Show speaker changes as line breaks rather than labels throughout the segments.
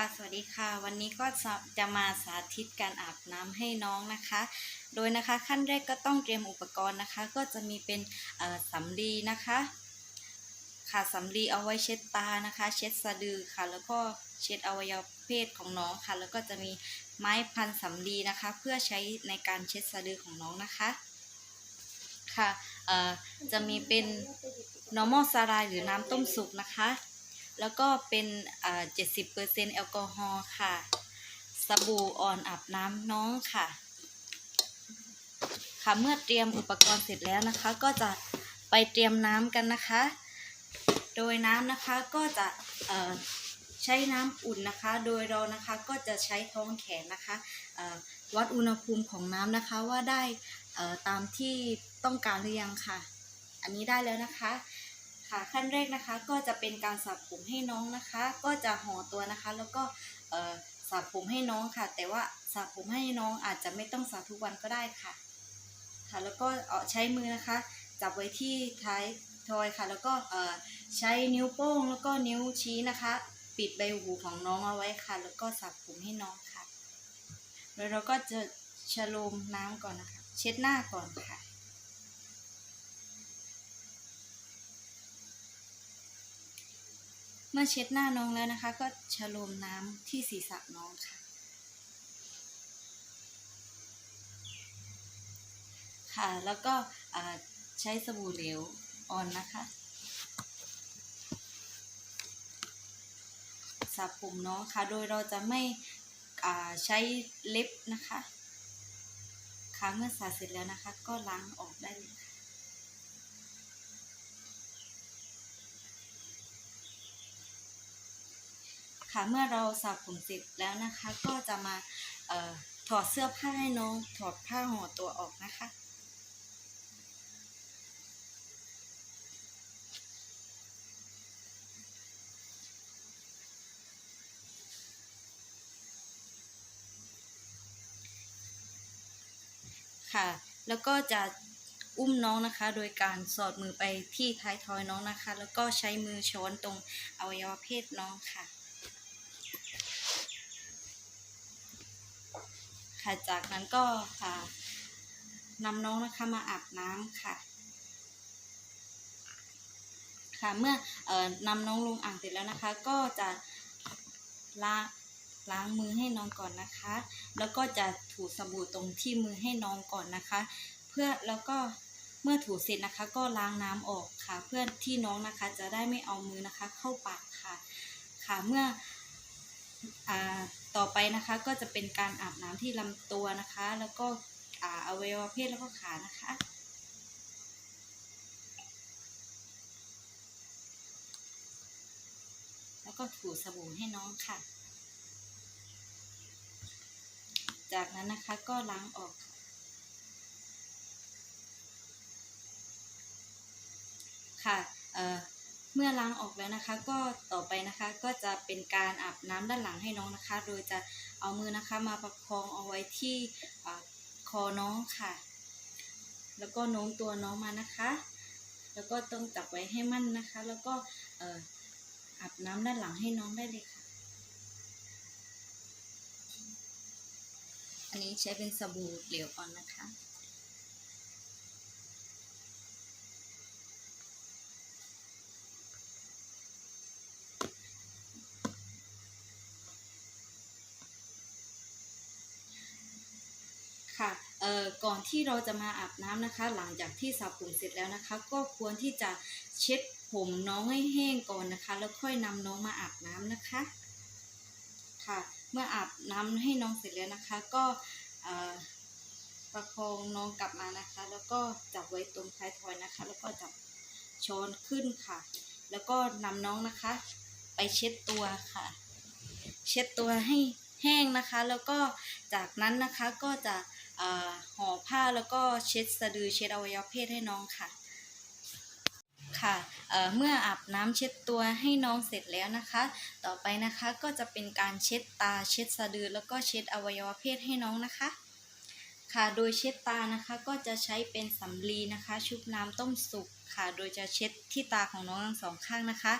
ค่ะ สวัสดีค่ะ วันนี้ก็จะมาสาธิตการอาบน้ำให้น้องนะคะ โดยนะคะขั้นแรกก็ต้องเตรียมอุปกรณ์นะคะ ก็จะมีเป็นสำลีนะคะ ค่ะสำลีเอาไว้เช็ดตานะคะ เช็ดสะดือค่ะ แล้วก็เช็ดอวัยวะเพศของน้องค่ะ แล้วก็จะมีไม้พันสำลีนะคะ เพื่อใช้ในการเช็ดสะดือของน้องนะคะค่ะจะมีเป็น normal สาลายหรือน้ำต้มสุกนะคะ แล้วก็เป็นเอ่อ70%แอลกอฮอล์ค่ะ สบู่อ่อนอาบน้ำน้องค่ะ ค่ะเมื่อเตรียมอุปกรณ์เสร็จแล้วนะคะ ก็จะไปเตรียมน้ำกันนะคะ โดยน้ำนะคะก็จะเอ่อใช้น้ำอุ่นนะคะ โดยเรานะคะก็จะใช้ท้องแขนนะคะเอ่อวัดอุณหภูมิของน้ำนะคะว่าได้เอ่อตามที่ต้องการหรือยังค่ะ อันนี้ได้แล้วนะคะ ค่ะขั้นแรกนะคะก็จะเป็นการสระผมให้น้องนะคะ ก็จะห่อตัวนะคะ แล้วก็สระผมให้น้องค่ะ แต่ว่าสระผมให้น้องอาจจะไม่ต้องสระทุกวันก็ได้ค่ะ ค่ะแล้วก็เออใช้มือนะคะ จับไว้ที่ท้ายทอยค่ะ แล้วก็ใช้นิ้วโป้งแล้วก็นิ้วชี้นะคะ ปิดใบหูของน้องเอาไว้ค่ะ แล้วก็สระผมให้น้องค่ะ แล้วเราก็จะชะโลมน้ำก่อนนะคะ เช็ดหน้าก่อนค่ะ เมื่อเช็ดหน้าน้องแล้วนะคะ ก็ชะโลมน้ำที่ศีรษะน้องค่ะ ค่ะแล้วก็อ่าใช้สบู่เหลวอ่อนนะคะสระผมน้องค่ะ โดยเราจะไม่อ่าใช้เล็บนะคะค่ะเมื่อสระเสร็จแล้วนะคะ ก็ล้างออกได้เลยค่ะ ค่ะเมื่อเราสระผมเสร็จแล้วนะคะ ก็จะมาออถอดเสื้อผ้าให้น้องถอดผ้าห่อตัวออกนะคะ ค่ะ แล้วก็จะอุ้มน้องนะคะ โดยการสอดมือไปที่ท้ายทอยน้องนะคะ แล้วก็ใช้มือช้อนตรงอวัยวะเพศน้องค่ะ ค่ะ จากนั้นก็ค่ะนำน้องนะคะมาอาบน้ำค่ะ ค่ะ เมื่อเอ่อนำน้องลงอ่างเสร็จแล้วนะคะ ก็จะล้างล้างมือให้น้องก่อนนะคะ แล้วก็จะถูสบู่ตรงที่มือให้น้องก่อนนะคะ เพื่อแล้วก็เมื่อถูเสร็จนะคะ ก็ล้างน้ำออกค่ะ เพื่อที่น้องนะคะจะได้ไม่เอามือนะคะ เข้าปากค่ะ ค่ะเมื่ออ่า ต่อไปนะคะก็จะเป็นการอาบน้ำที่ลำตัวนะคะ แล้วก็อาอวัยวะเพศแล้วก็ขานะคะ แล้วก็ถูสบู่ให้น้องค่ะ จากนั้นนะคะก็ล้างออกค่ะค่ะเอ่อ เมื่อล้างออกแล้วนะคะ ก็ต่อไปนะคะก็จะเป็นการอาบน้ำด้านหลังให้น้องนะคะ โดยจะเอามือนะคะมาประคองเอาไว้ที่คอน้องค่ะ แล้วก็โน้มตัวน้องมานะคะ แล้วก็ต้องจับไว้ให้มั่นนะคะ แล้วก็เอออาบน้ำด้านหลังให้น้องได้เลยค่ะ อันนี้ใช้เป็นสบู่เหลวก่อนนะคะ ค่ะเอ่อก่อนที่เราจะมาอาบน้ำนะคะ หลังจากที่สระผมเสร็จแล้วนะคะ ก็ควรที่จะเช็ดผมน้องให้แห้งก่อนนะคะ แล้วค่อยนำน้องมาอาบน้ำนะคะค่ะ เมื่ออาบน้ำให้น้องเสร็จแล้วนะคะ ก็เอ่อประคองน้องกลับมานะคะ แล้วก็จับไว้ตรงท้ายทอยนะคะ แล้วก็จับช้อนขึ้นค่ะ แล้วก็นำน้องนะคะ ไปเช็ดตัวค่ะ เช็ดตัวให้แห้งนะคะ แล้วก็จากนั้นนะคะก็จะ ห่อผ้าแล้วก็เช็ดสะดือเช็ดอวัยวะเพศให้น้องค่ะ ค่ะเมื่ออาบน้ำเช็ดตัวให้น้องเสร็จแล้วนะคะ ต่อไปนะคะก็จะเป็นการเช็ดตาเช็ดสะดือแล้วก็เช็ดอวัยวะเพศให้น้องนะคะ ค่ะโดยเช็ดตานะคะก็จะใช้เป็นสำลีนะคะ ชุบน้ำต้มสุกค่ะ โดยจะเช็ดที่ตาของน้องทั้งสองข้างนะคะ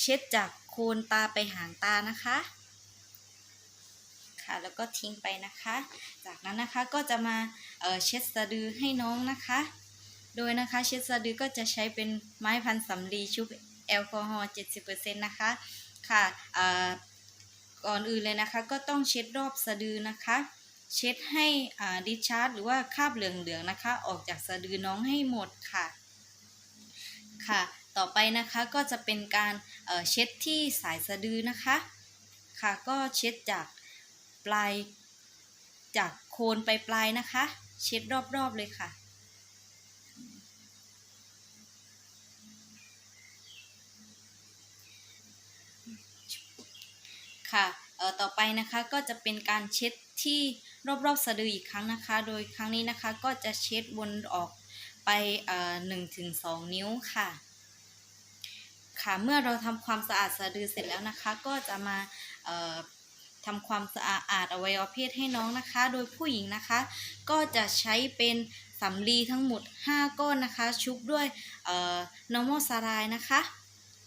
เช็ดจากโคนตาไปหางตานะคะ ค่ะ แล้วก็ทิ้งไปนะคะ จากนั้นนะคะก็จะมาเเช็ดสะดือให้น้องนะคะ โดยนะคะเช็ดสะดือก็จะใช้เป็นไม้พันสำลีชุบแอลกอฮอล์70%นะคะค่ะก่อนอื่นเลยนะคะ ก็ต้องเช็ดรอบสะดือนะคะ เช็ดให้ดิชาร์ดหรือว่าคราบเหลืองๆนะคะ ออกจากสะดือน้องให้หมดค่ะค่ะ ต่อไปนะคะก็จะเป็นการเเช็ดที่สายสะดือนะคะ ค่ะก็เช็ดจาก ปลาย จากโคนไปปลายนะคะ เช็ดรอบๆเลยค่ะ ค่ะเอ่อต่อไปนะคะก็จะเป็นการเช็ดที่รอบๆสะดืออีกครั้งนะคะ โดยครั้งนี้นะคะก็จะเช็ดวนออกไปหนึ่งถึงสองนิ้วค่ะ ค่ะ เมื่อเราทำความสะอาดสะดือเสร็จแล้วนะคะ ก็จะมา ทำความสะอาดอวัยวะเพศให้น้องนะคะ โดยผู้หญิงนะคะ ก็จะใช้เป็นสำลีทั้งหมด 5 ก้อนนะคะ ชุบด้วยเอ่อ normal s a l นะคะ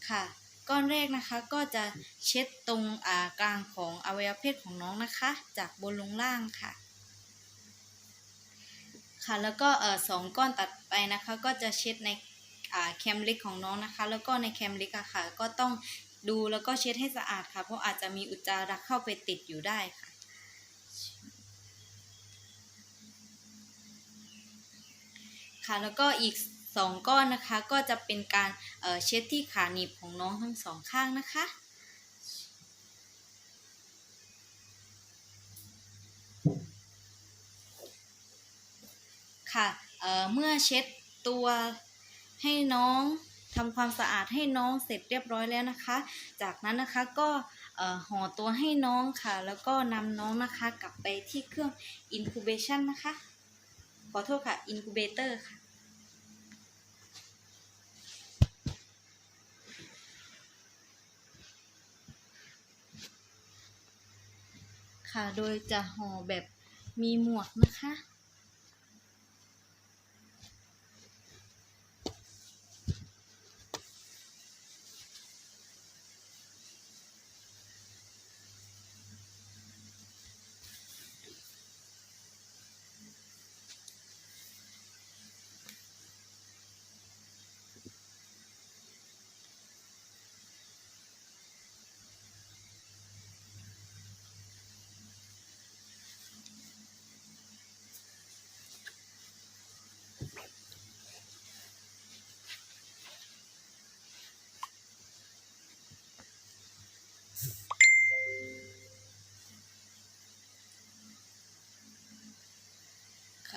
ค่ะ ก้อนแรกนะคะก็จะเช็ดตรงอ่ากลางของอวัยวะเพศของน้องนะคะ จากบนลงล่างค่ะค่ะแล้วก็เอ่อสองก้อนตัดไปนะคะ ก็จะเช็ดในอ่าแคมเล็กของน้องนะคะ แล้วก็ในแคมเล็กอะค่ะ ก็ต้อง ดูแล้วก็เช็ดให้สะอาดค่ะ เพราะอาจจะมีอุจจาระเข้าไปติดอยู่ได้ค่ะค่ะแล้วก็อีกสองก้อนนะคะ ก็จะเป็นการเเช็ดที่ขาหนีบของน้องทั้งสองข้างนะคะค่ะเเมื่อเช็ดตัวให้น้อง ทำความสะอาดให้น้องเสร็จเรียบร้อยแล้วนะคะ จากนั้นนะคะก็ห่อตัวให้น้องค่ะ แล้วก็นำน้องนะคะกลับไปที่เครื่อง incubation นะคะ ขอโทษค่ะ incubator ค่ะค่ะ โดยจะห่อแบบมีหมวกนะคะ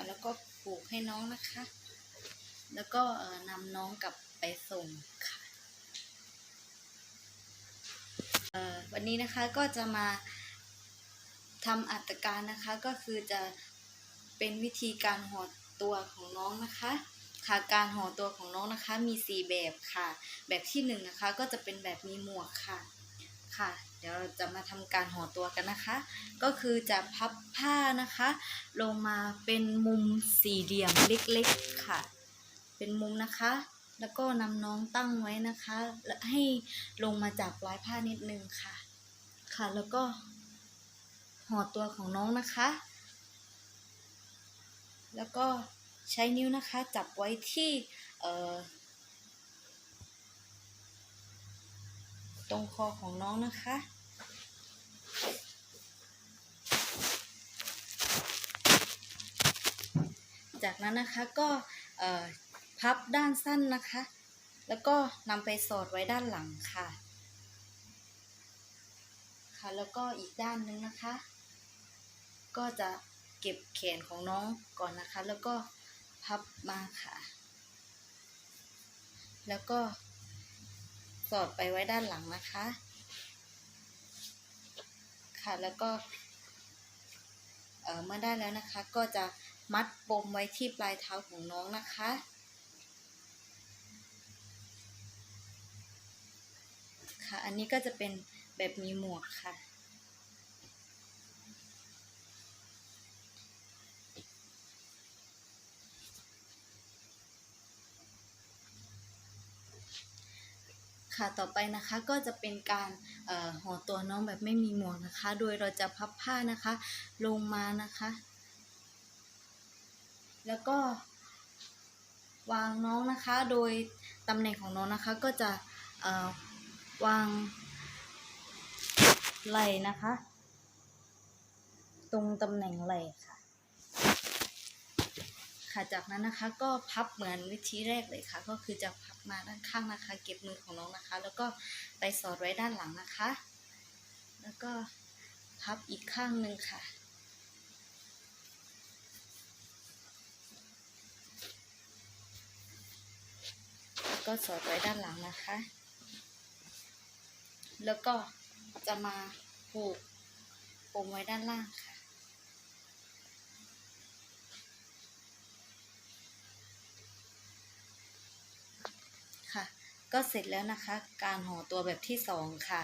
แล้วก็ผูก ให้น้องนะคะ แล้วก็นำน้องกลับไปส่งค่ะวันนี้นะคะก็จะมาทำอัตการนะคะก็คือจะเป็นวิธีการห่อตัวของน้องนะคะค่ะการห่อตัวของน้องนะคะมีสี่แบบค่ะ แบบที่หนึ่งนะคะก็จะเป็นแบบมีหมวกค่ะ ค่ะ เดี๋ยวเราจะมาทำการห่อตัวกันนะคะ ก็คือจะพับผ้านะคะ ลงมาเป็นมุมสี่เหลี่ยมเล็กๆค่ะ เป็นมุมนะคะ แล้วก็นำน้องตั้งไว้นะคะ และให้ลงมาจากปลายผ้านิดนึงค่ะ ค่ะแล้วก็ห่อตัวของน้องนะคะ แล้วก็ใช้นิ้วนะคะจับไว้ที่เอ่อ ตรงคอของน้องนะคะ จากนั้นนะคะก็พับด้านสั้นนะคะ แล้วก็นำไปสอดไว้ด้านหลังค่ะ ค่ะ แล้วก็อีกด้านหนึงนะคะ ก็จะเก็บแขนของน้องก่อนนะคะ แล้วก็พับมาค่ะ แล้วก็ สอดไปไว้ด้านหลังนะคะ ค่ะแล้วก็เอ่อเมื่อได้แล้วนะคะก็จะมัดปมไว้ที่ปลายเท้าของน้องนะคะ ค่ะอันนี้ก็จะเป็นแบบมีหมวกค่ะ ค่ะต่อไปนะคะก็จะเป็นการห่อตัวน้องแบบไม่มีหมวกนะคะ โดยเราจะพับผ้านะคะ ลงมานะคะ แล้วก็วางน้องนะคะ โดยตำแหน่งของน้องนะคะก็จะวางไหล่นะคะ ตรงตำแหน่งไหล่ค่ะ ค่ะจากนั้นนะคะก็พับเหมือนวิธีแรกเลยค่ะ ก็คือจะพับมาด้านข้างนะคะ เก็บมือของน้องนะคะ แล้วก็ไปสอดไว้ด้านหลังนะคะ แล้วก็พับอีกข้างหนึ่งค่ะแล้วก็สอดไว้ด้านหลังนะคะ แล้วก็จะมาผูกปมไว้ด้านล่างค่ะ ค่ะ ก็เสร็จแล้วนะคะ การห่อตัวแบบที่สองค่ะ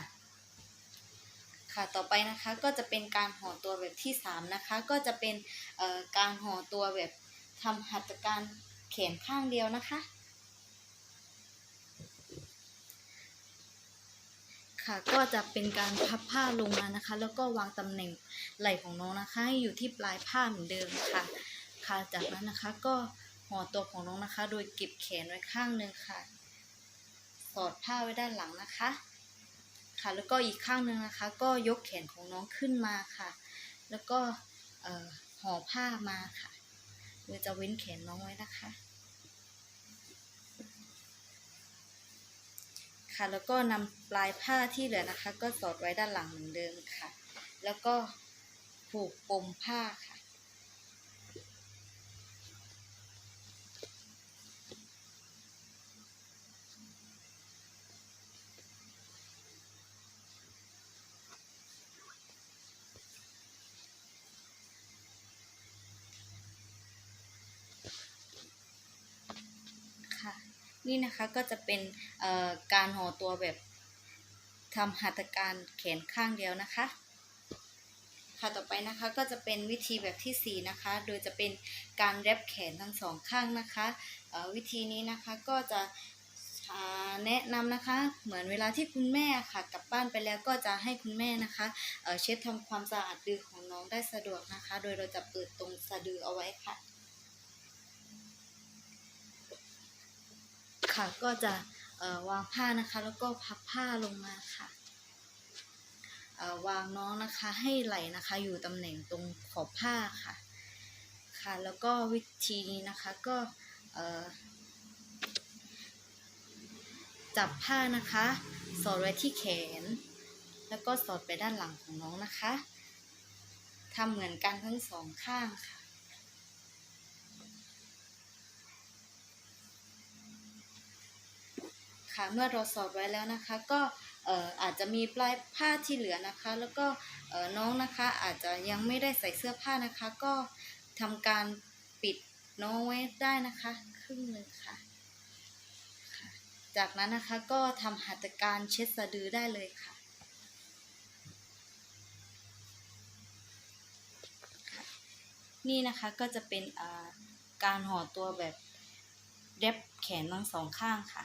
ค่ะต่อไปนะคะก็จะเป็นการห่อตัวแบบที่สามนะคะ ก็จะเป็นการห่อตัวแบบทำหัตถการแขนข้างเดียวนะคะ ค่ะก็จะเป็นการพับผ้าลงมานะคะ แล้วก็วางตำแหน่งไหล่ของน้องนะคะให้อยู่ที่ปลายผ้าเหมือนเดิมค่ะ ค่ะจากนั้นนะคะก็ห่อตัวของน้องนะคะ โดยเก็บแขนไว้ข้างหนึ่งค่ะ สอดผ้าไว้ด้านหลังนะคะ ค่ะ แล้วก็อีกข้างหนึ่งนะคะ ก็ยกแขนของน้องขึ้นมาค่ะ แล้วก็ห่อผ้ามาค่ะโดยจะเว้นแขนน้องไว้นะคะ ค่ะ แล้วก็นำปลายผ้าที่เหลือนะคะ ก็สอดไว้ด้านหลังเหมือนเดิมค่ะ แล้วก็ผูกปมผ้าค่ะ นี่นะคะก็จะเป็นการห่อตัวแบบทำหัตถการแขนข้างเดียวนะคะ ค่ะต่อไปนะคะก็จะเป็นวิธีแบบที่ 4 นะคะ โดยจะเป็นการแรปแขนทั้งสองข้างนะคะวิธีนี้นะคะก็จะแนะนำนะคะเหมือนเวลาที่คุณแม่ค่ะกลับบ้านไปแล้วก็จะให้คุณแม่นะคะเเช็ดทำความสะอาดดือของน้องได้สะดวกนะคะ โดยเราจะเปิดตรงสะดือเอาไว้ค่ะ ค่ะ ก็จะวางผ้านะคะ แล้วก็พับผ้าลงมาค่ะวางน้องนะคะให้ไหลนะคะ อยู่ตำแหน่งตรงขอบผ้าค่ะ ค่ะ แล้วก็วิธีนี้นะคะก็จับผ้านะคะ สอดไว้ที่แขน แล้วก็สอดไปด้านหลังของน้องนะคะทำเหมือนกันทั้งสองข้างค่ะ ค่ะ เมื่อเราสอดไว้แล้วนะคะ ก็เอ่ออาจจะมีปลายผ้าที่เหลือนะคะ แล้วก็เอ่อน้องนะคะอาจจะยังไม่ได้ใส่เสื้อผ้านะคะ ก็ทำการปิดน้องไว้ได้นะคะ ครึ่งหนึ่งค่ะ จากนั้นนะคะก็ทำหัตถการเช็ดสะดือได้เลยค่ะนี่นะคะก็จะเป็นการห่อตัวแบบเด็บแขนทั้งสองข้างค่ะ